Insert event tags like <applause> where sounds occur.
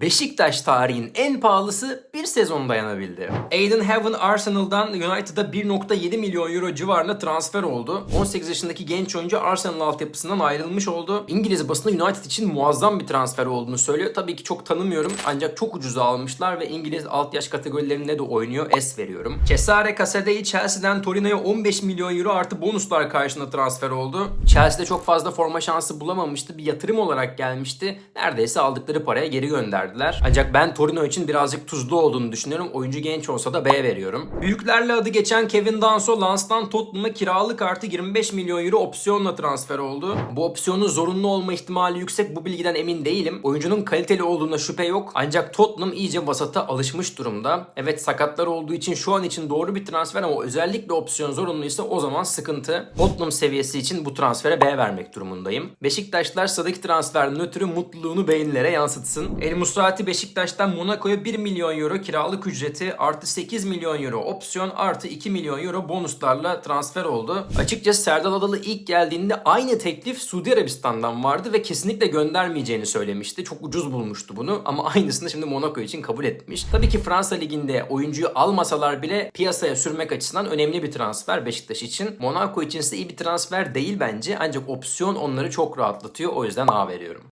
Beşiktaş tarihin en pahalısı bir sezon dayanabildi. Aiden Heaven Arsenal'dan United'a 1.7 milyon euro civarında transfer oldu. 18 yaşındaki genç oyuncu Arsenal altyapısından ayrılmış oldu. İngiliz basını United için muazzam bir transfer olduğunu söylüyor. Tabii ki çok tanımıyorum ancak çok ucuza almışlar ve İngiliz alt yaş kategorilerinde de oynuyor. Es veriyorum. Cesare Casadei Chelsea'den Torino'ya 15 milyon euro artı bonuslar karşılığında transfer oldu. Chelsea'de çok fazla forma şansı bulamamıştı. Bir yatırım olarak gelmişti. Neredeyse aldıkları paraya geri gönderdiler. Ancak ben Torino için birazcık tuzlu olduğunu düşünüyorum. Oyuncu genç olsa da B veriyorum. Büyüklerle adı geçen Kevin Danso Lens'tan Tottenham'a kiralık artı 25 milyon euro opsiyonla transfer oldu. Bu opsiyonun zorunlu olma ihtimali yüksek. Bu bilgiden emin değilim. Oyuncunun kaliteli olduğuna şüphe yok. Ancak Tottenham iyice vasata alışmış durumda. Evet sakatlar olduğu için şu an için doğru bir transfer ama özellikle opsiyon zorunluysa o zaman sıkıntı. Tottenham seviyesi için bu transfere B vermek durumundayım. Beşiktaşlar sıradaki transferden ötürü mutluluğunu beyinlere yansıtsın. El Musrati Beşiktaş'tan Monaco'ya 1 milyon euro kiralık ücreti artı 8 milyon euro opsiyon artı 2 milyon euro bonuslarla transfer oldu. Açıkçası Serdal Adalı ilk geldiğinde aynı teklif Suudi Arabistan'dan vardı ve kesinlikle göndermeyeceğini söylemişti. Çok ucuz bulmuştu bunu ama <laughs> aynısını şimdi Monaco için kabul etmiş. Tabii ki Fransa Ligi'nde oyuncuyu almasalar bile piyasaya sürmek açısından önemli bir transfer Beşiktaş için. Monaco için ise iyi bir transfer değil bence ancak opsiyon onları çok rahatlatıyor o yüzden A veriyorum.